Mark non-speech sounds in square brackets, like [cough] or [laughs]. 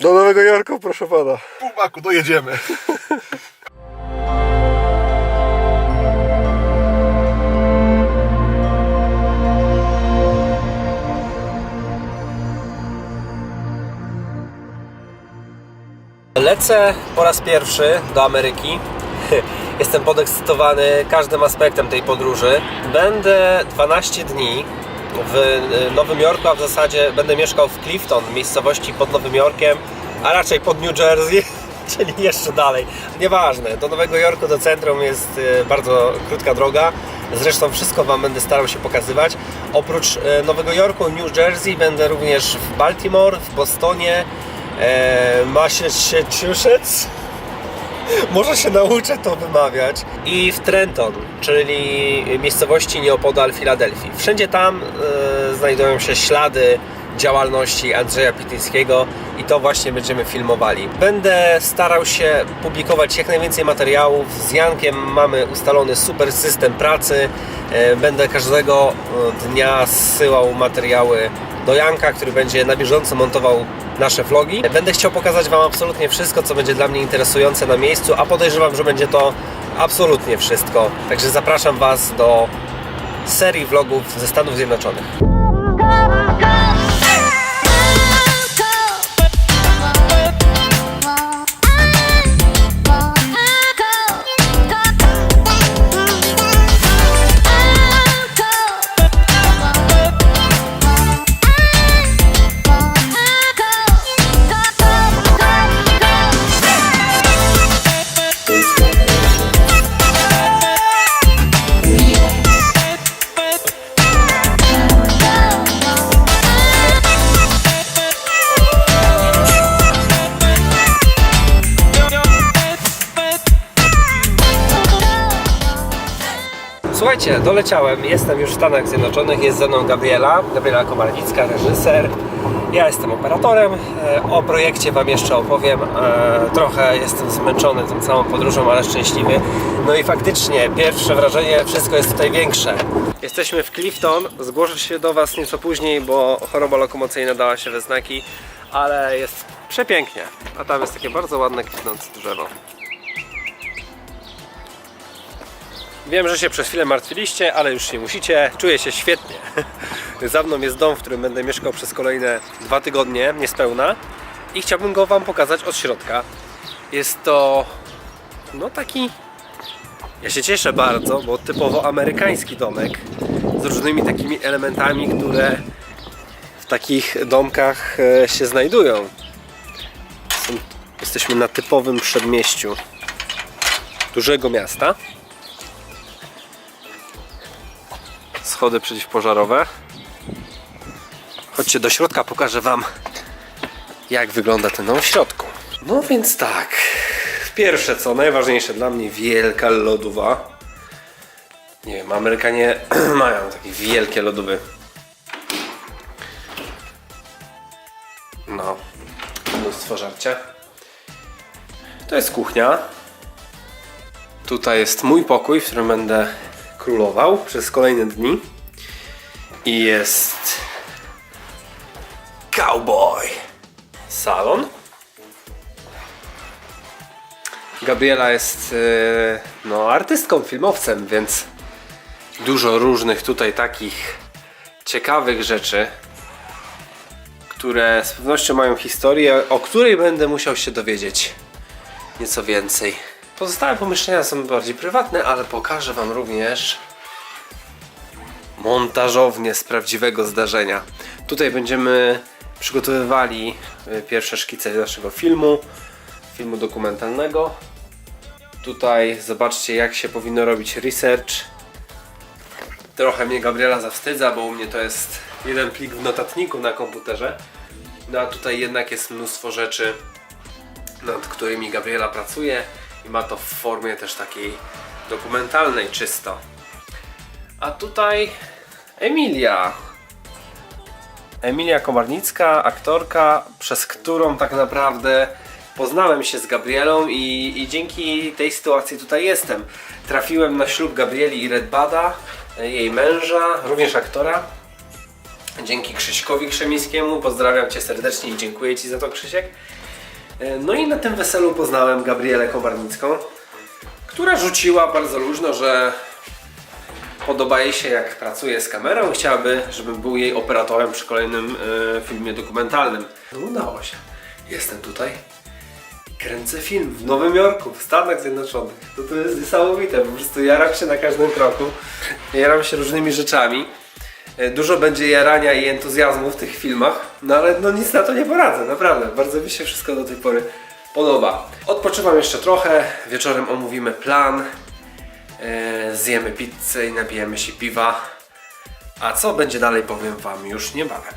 Do Nowego Jorku, proszę pana. Pół baku, dojedziemy. Lecę po raz pierwszy do Ameryki. [laughs] Jestem podekscytowany każdym aspektem tej podróży. Będę 12 dni w e, Nowym Jorku, a w zasadzie będę mieszkał w Clifton, miejscowości pod Nowym Jorkiem, a raczej pod New Jersey, [laughs] czyli jeszcze dalej. Nieważne, do Nowego Jorku, do centrum jest e, bardzo krótka droga. Zresztą wszystko Wam będę starał się pokazywać. Oprócz e, Nowego Jorku, New Jersey będę również w Baltimore, w Bostonie, e, Massachusetts, może się nauczę to wymawiać. I w Trenton, czyli miejscowości nieopodal Filadelfii. Wszędzie tam e, znajdują się ślady działalności Andrzeja Pityńskiego i to właśnie będziemy filmowali. Będę starał się publikować jak najwięcej materiałów. Z Jankiem mamy ustalony super system pracy. E, Będę każdego e, dnia zsyłał materiały do Janka, który będzie na bieżąco montował nasze vlogi. Będę chciał pokazać Wam absolutnie wszystko, co będzie dla mnie interesujące na miejscu, a podejrzewam, że będzie to absolutnie wszystko. Także zapraszam Was do serii vlogów ze Stanów Zjednoczonych. Słuchajcie, doleciałem, jestem już w Stanach Zjednoczonych, jest ze mną Gabriela, Gabriela Komarnicka, reżyser. Ja jestem operatorem, e, o projekcie Wam jeszcze opowiem. E, Trochę jestem zmęczony tą całą podróżą, ale szczęśliwy. No i faktycznie, pierwsze wrażenie, wszystko jest tutaj większe. Jesteśmy w Clifton, zgłoszę się do Was nieco później, bo choroba lokomocyjna dała się we znaki, ale jest przepięknie. A tam jest takie bardzo ładne kwitnące drzewo. Wiem, że się przez chwilę martwiliście, ale już nie musicie. Czuję się świetnie. [laughs] Za mną jest dom, w którym będę mieszkał przez kolejne dwa tygodnie, niespełna. I chciałbym go Wam pokazać od środka. Jest to no taki. Ja się cieszę bardzo, bo typowo amerykański domek z różnymi takimi elementami, które w takich domkach e, się znajdują. Jesteśmy na typowym przedmieściu dużego miasta. Schody przeciwpożarowe. Chodźcie do środka, pokażę Wam jak wygląda ten dom w środku. No więc tak, pierwsze co, najważniejsze dla mnie, wielka lodowa. Nie wiem, Amerykanie [clears throat] mają takie wielkie lodówy. No, mnóstwo żarcia. To jest kuchnia. Tutaj jest mój pokój, w którym będę królował przez kolejne dni. I jest cowboy salon. Gabriela jest e, no, artystką, filmowcem, więc dużo różnych tutaj takich ciekawych rzeczy, które z pewnością mają historię, o której będę musiał się dowiedzieć nieco więcej. Pozostałe pomieszczenia są bardziej prywatne, ale pokażę Wam również montażownię z prawdziwego zdarzenia. Tutaj będziemy przygotowywali y, pierwsze szkice naszego filmu, filmu dokumentalnego. Tutaj zobaczcie jak się powinno robić research. Trochę mnie Gabriela zawstydza, bo u mnie to jest jeden plik w notatniku na komputerze. No a tutaj jednak jest mnóstwo rzeczy, nad którymi Gabriela pracuje i ma to w formie też takiej dokumentalnej czysto. A tutaj Emilia. Emilia Komarnicka, aktorka, przez którą tak naprawdę poznałem się z Gabrielą i, i dzięki tej sytuacji tutaj jestem. Trafiłem na ślub Gabrieli i Redbada, jej męża, również aktora. Dzięki Krzyśkowi Krzemińskiemu. Pozdrawiam Cię serdecznie i dziękuję Ci za to, Krzysiek. E, No i na tym weselu poznałem Gabrielę Kowarnicką, która rzuciła bardzo luźno, że podoba jej się jak pracuje z kamerą i chciałaby, żebym był jej operatorem przy kolejnym e, filmie dokumentalnym. No udało się. Jestem tutaj. Kręcę film w Nowym Jorku, w Stanach Zjednoczonych. To, to jest niesamowite, po prostu jaram się na każdym kroku. Jaram się różnymi rzeczami. E, Dużo będzie jarania i entuzjazmu w tych filmach, no ale no nic na to nie poradzę, naprawdę. Bardzo mi się wszystko do tej pory podoba. Odpoczywam jeszcze trochę, wieczorem omówimy plan, e, zjemy pizzę i napijemy się piwa. A co będzie dalej powiem Wam już niebawem.